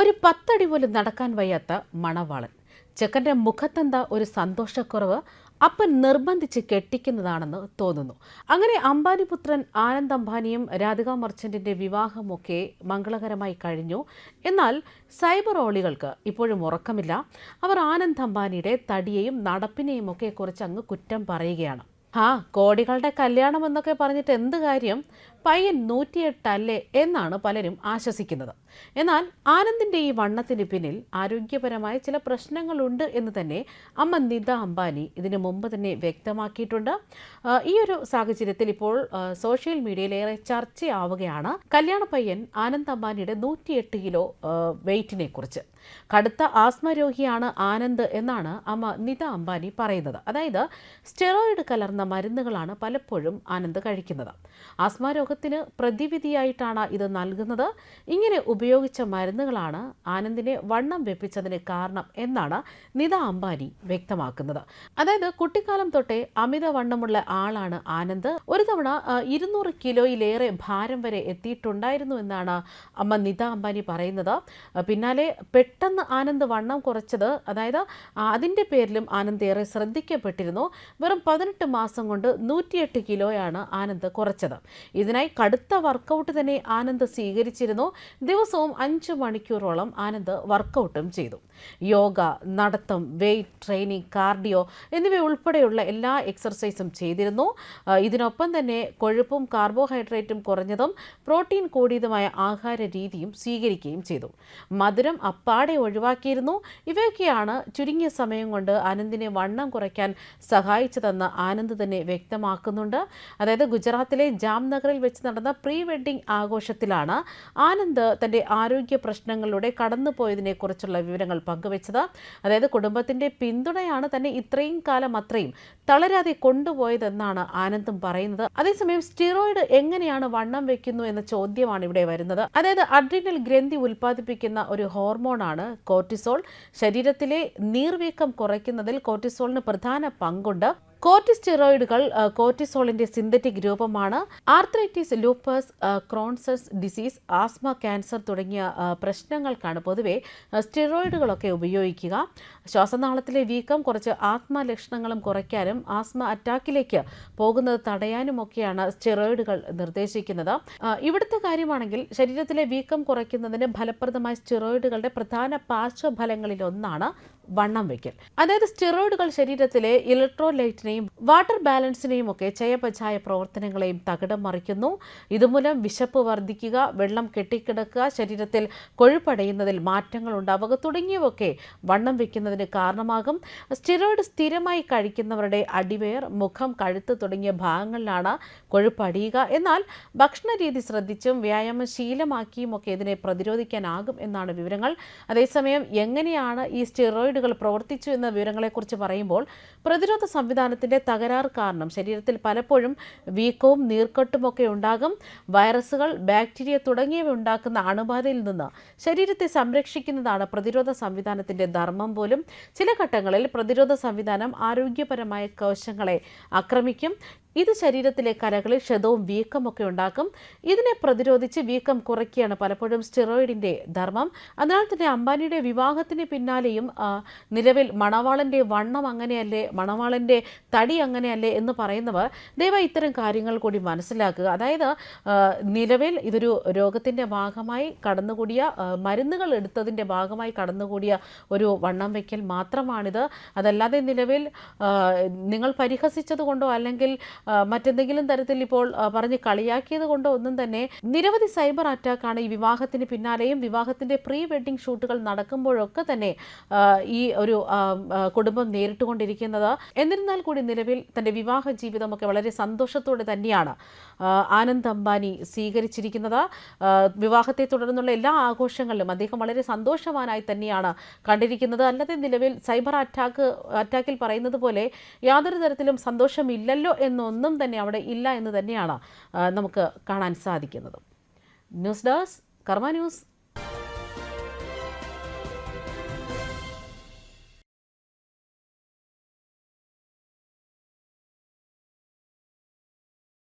ഒരു പത്തടി പോലും നടക്കാൻ വയ്യാത്ത മണവാളൻ. ചെക്കന്റെ മുഖത്തെന്താ ഒരു സന്തോഷക്കുറവ് അപ്പൻ നിർബന്ധിച്ച് കെട്ടിക്കുന്നതാണെന്ന് തോന്നുന്നു. അങ്ങനെ അംബാനിപുത്രൻ ആനന്ദ് അംബാനിയും രാധിക മർച്ചന്റിന്റെ വിവാഹമൊക്കെ മംഗളകരമായി കഴിഞ്ഞു. എന്നാൽ സൈബർ ഓളികൾക്ക് ഇപ്പോഴും ഉറക്കമില്ല. അവർ ആനന്ദ് അംബാനിയുടെ തടിയെയും നടപ്പിനെയും ഒക്കെ കുറിച്ച് അങ്ങ് കുറ്റം പറയുകയാണ്. ആ കോടികളുടെ കല്യാണം എന്നൊക്കെ പറഞ്ഞിട്ട് എന്ത് കാര്യം? പയ്യൻ നൂറ്റിയെട്ടല്ലേ എന്നാണ് പലരും ആശ്വസിക്കുന്നത്. എന്നാൽ ആനന്ദിന്റെ ഈ വണ്ണത്തിന് പിന്നിൽ ആരോഗ്യപരമായ ചില പ്രശ്നങ്ങളുണ്ട് എന്ന് തന്നെ അമ്മ നിത അംബാനി ഇതിനു മുമ്പ് തന്നെ വ്യക്തമാക്കിയിട്ടുണ്ട്. ഈ ഒരു സാഹചര്യത്തിൽ ഇപ്പോൾ സോഷ്യൽ മീഡിയയിൽ ഏറെ ചർച്ചയാവുകയാണ് കല്യാണ പയ്യൻ ആനന്ദ് അംബാനിയുടെ നൂറ്റിയെട്ട് കിലോ വെയിറ്റിനെ കുറിച്ച്. കടുത്ത ആസ്മ രോഗിയാണ് ആനന്ദ് എന്നാണ് അമ്മ നിത അംബാനി പറയുന്നത്. അതായത് സ്റ്റെറോയിഡ് കലർന്ന മരുന്നുകളാണ് പലപ്പോഴും ആനന്ദ് കഴിക്കുന്നത്. ആസ്മ രോഗത്തിന് പ്രതിവിധിയായിട്ടാണ് ഇത് നൽകുന്നത്. ഇങ്ങനെ ഉപയോഗിച്ച മരുന്നുകളാണ് ആനന്ദിനെ വണ്ണം വെപ്പിച്ചതിന് കാരണം എന്നാണ് നിത അംബാനി വ്യക്തമാക്കുന്നത്. അതായത് കുട്ടിക്കാലം തൊട്ടേ അമിത വണ്ണമുള്ള ആളാണ് ആനന്ദ്. ഒരു തവണ ഇരുന്നൂറ് കിലോയിലേറെ ഭാരം വരെ എത്തിയിട്ടുണ്ടായിരുന്നു എന്നാണ് അമ്മ നിത അംബാനി പറയുന്നത്. പിന്നാലെ പെട്ടെന്ന് ആനന്ദ് വണ്ണം കുറച്ചത് അതായത് അതിന്റെ പേരിലും ആനന്ദ് ഏറെ ശ്രദ്ധിക്കപ്പെട്ടിരുന്നു. വെറും പതിനെട്ട് മാസം കൊണ്ട് നൂറ്റിയെട്ട് കിലോയാണ് ആനന്ദ് കുറച്ചത്. ഇതിനായി കടുത്ത വർക്കൗട്ട് തന്നെ ആനന്ദ് സ്വീകരിച്ചിരുന്നു. ദിവസവും അഞ്ച് മണിക്കൂറോളം ആനന്ദ് വർക്കൗട്ടും ചെയ്തു. യോഗ നടത്തം വെയ്റ്റ് ട്രെയിനിങ് കാർഡിയോ എന്നിവ ഉൾപ്പെടെയുള്ള എല്ലാ എക്സർസൈസും ചെയ്തിരുന്നു. ഇതിനൊപ്പം തന്നെ കൊഴുപ്പും കാർബോഹൈഡ്രേറ്റും കുറഞ്ഞതും പ്രോട്ടീൻ കൂടിയതുമായ ആഹാര രീതിയും സ്വീകരിക്കുകയും ചെയ്തു. മധുരം അപ്പാടെ ഒഴിവാക്കിയിരുന്നു. ഇവയൊക്കെയാണ് ചുരുങ്ങിയ സമയം കൊണ്ട് ആനന്ദിനെ വണ്ണം കുറയ്ക്കാൻ സഹായിച്ചതെന്ന് ആനന്ദ് തന്നെ വ്യക്തമാക്കുന്നുണ്ട്. അതായത് ഗുജറാത്തിലെ ജാംനഗറിൽ വെച്ച് നടന്ന പ്രീ വെഡ്ഡിംഗ് ആഘോഷത്തിലാണ് ആനന്ദ് തന്റെ ആരോഗ്യ പ്രശ്നങ്ങളിലൂടെ കടന്നുപോയതിനെക്കുറിച്ചുള്ള വിവരങ്ങൾ പങ്കുവച്ചത്. അതായത് കുടുംബത്തിന്റെ പിന്തുണയാണ് തന്നെ ഇത്രയും കാലം അത്രയും തളരാതെ കൊണ്ടുപോയതെന്നാണ് ആനന്ദും പറയുന്നത്. അതേസമയം സ്റ്റിറോയിഡ് എങ്ങനെയാണ് വണ്ണം വെക്കുന്നു എന്ന ചോദ്യമാണ് ഇവിടെ വരുന്നത്. അതായത് അഡ്രിനൽ ഗ്രന്ഥി ഉൽപ്പാദിപ്പിക്കുന്ന ഒരു ഹോർമോണാണ് കോർട്ടിസോൾ. ശരീരത്തിലെ നീർവീക്കം കുറയ്ക്കുന്നതിൽ കോർട്ടിസോളിന് പ്രധാന പങ്കുണ്ട്. കോർട്ടിസ്റ്റെറോയിഡുകൾ കോർട്ടിസോളിന്റെ സിന്തറ്റിക് രൂപമാണ് arthritis lupus Crohn's disease asthma cancer തുടങ്ങിയ പ്രശ്നങ്ങൾക്കാണ് പൊതുവെ സ്റ്റിറോയിഡുകളൊക്കെ ഉപയോഗിക്കുക. ശ്വാസനാളത്തിലെ വീക്കം കുറച്ച് ആത്മ ലക്ഷണങ്ങളും കുറയ്ക്കാനും ആസ്മ അറ്റാക്കിലേക്ക് പോകുന്നത് തടയാനുമൊക്കെയാണ് സ്റ്റിറോയിഡുകൾ നിർദ്ദേശിക്കുന്നത്. ഇവിടുത്തെ കാര്യമാണെങ്കിൽ ശരീരത്തിലെ വീക്കം കുറയ്ക്കുന്നതിന് ഫലപ്രദമായ സ്റ്റിറോയിഡുകളുടെ പ്രധാന പാർശ്വഫലങ്ങളിൽ ഒന്നാണ് വണ്ണം വെക്കൽ. അതായത് സ്റ്റിറോയിഡുകൾ ശരീരത്തിലെ ഇലക്ട്രോലൈറ്റിനെയും വാട്ടർ ബാലൻസിനെയും ഒക്കെ ചയപചായ പ്രവർത്തനങ്ങളെയും തകിടം മറിക്കുന്നു. ഇതുമൂലം വിശപ്പ് വർദ്ധിക്കുക വെള്ളം കെട്ടിക്കിടക്കുക ശരീരത്തിൽ കൊഴുപ്പടയുന്നതിൽ മാറ്റങ്ങൾ ഉണ്ടാവുക തുടങ്ങിയവയൊക്കെ വണ്ണം വെക്കുന്നതിന് കാരണമാകും. സ്റ്റിറോയിഡ് സ്ഥിരമായി കഴിക്കുന്നവരുടെ അടിവയർ മുഖം കഴുത്ത് തുടങ്ങിയ ഭാഗങ്ങളിലാണ് കൊഴുപ്പടിയുക. എന്നാൽ ഭക്ഷണ രീതി ശ്രദ്ധിച്ചും വ്യായാമം ശീലമാക്കിയും ഒക്കെ ഇതിനെ പ്രതിരോധിക്കാനാകും എന്നാണ് വിവരങ്ങൾ. അതേസമയം എങ്ങനെയാണ് ഈ സ്റ്റിറോയിഡുകൾ പ്രവർത്തിച്ചു എന്ന വിവരങ്ങളെക്കുറിച്ച് പറയുമ്പോൾ പ്രതിരോധ സംവിധാനത്തിന്റെ തകരാർ കാരണം ശരീരത്തിൽ പലപ്പോഴും വീക്കവും നീർക്കെട്ടുമൊക്കെ ഉണ്ടാകും. വൈറസുകൾ ബാക്ടീരിയ തുടങ്ങിയവ ഉണ്ടാക്കുന്ന അണുബാധയിൽ നിന്ന് ശരീരത്തെ സംരക്ഷിക്കുന്നതാണ് പ്രതിരോധ സംവിധാനത്തിന്റെ ധർമ്മം പോലും. ചില ഘട്ടങ്ങളിൽ പ്രതിരോധ സംവിധാനം ആരോഗ്യപരമായ കോശങ്ങളെ ആക്രമിക്കും. ഇത് ശരീരത്തിലെ കലകളിൽ ക്ഷതവും വീക്കമൊക്കെ ഉണ്ടാക്കും. ഇതിനെ പ്രതിരോധിച്ച് വീക്കം കുറയ്ക്കുകയാണ് പലപ്പോഴും സ്റ്റിറോയിഡിന്റെ ധർമ്മം. അതിനാൽ തന്നെ അംബാനിയുടെ വിവാഹത്തിന് പിന്നാലെയും നിലവിൽ മണവാളന്റെ വണ്ണം അങ്ങനെയല്ലേ മണവാളന്റെ തടി അങ്ങനെയല്ലേ എന്ന് പറയുന്നവർ ദയവായി ഇത്തരം കാര്യങ്ങൾ കൂടി മനസ്സിലാക്കുക. അതായത് നിലവിൽ ഇതൊരു രോഗത്തിന്റെ ഭാഗമായി കടന്നുകൂടിയ മരുന്നുകൾ എടുത്തതിന്റെ ഭാഗമായി കടന്നുകൂടിയ ഒരു വണ്ണം വയ്ക്കൽ മാത്രമാണിത്. അതല്ലാതെ നിലവിൽ നിങ്ങൾ പരിഹസിച്ചത് കൊണ്ടോ അല്ലെങ്കിൽ മറ്റെന്തെങ്കിലും തരത്തിൽ ഇപ്പോൾ പറഞ്ഞ് കളിയാക്കിയത് കൊണ്ടോ ഒന്നും തന്നെ നിരവധി സൈബർ അറ്റാക്കാണ് ഈ വിവാഹത്തിന് പിന്നാലെയും വിവാഹത്തിന്റെ പ്രീ വെഡിങ് ഷൂട്ടുകൾ നടക്കുമ്പോഴൊക്കെ തന്നെ ഈ ഒരു കുടുംബം നേരിട്ടുകൊണ്ടിരിക്കുന്നത്. എന്നിരുന്നാൽ കൂടി നിലവിൽ തന്റെ വിവാഹ ജീവിതമൊക്കെ വളരെ സന്തോഷത്തോടെ തന്നെയാണ് ആനന്ദ് അംബാനി സ്വീകരിച്ചിരിക്കുന്നത്. വിവാഹത്തെ തുടർന്നുള്ള എല്ലാ ആഘോഷങ്ങളിലും അദ്ദേഹം വളരെ സന്തോഷവാനായി തന്നെയാണ് കണ്ടിരിക്കുന്നത്. അല്ലാതെ നിലവിൽ സൈബർ അറ്റാക്ക് അറ്റാക്കിൽ പറയുന്നത് പോലെ യാതൊരു തരത്തിലും സന്തോഷമില്ലല്ലോ എന്നൊന്നും തന്നെ അവിടെ ഇല്ല എന്ന് തന്നെയാണ് നമുക്ക് കാണാൻ സാധിക്കുന്നത്. News desk Karma news.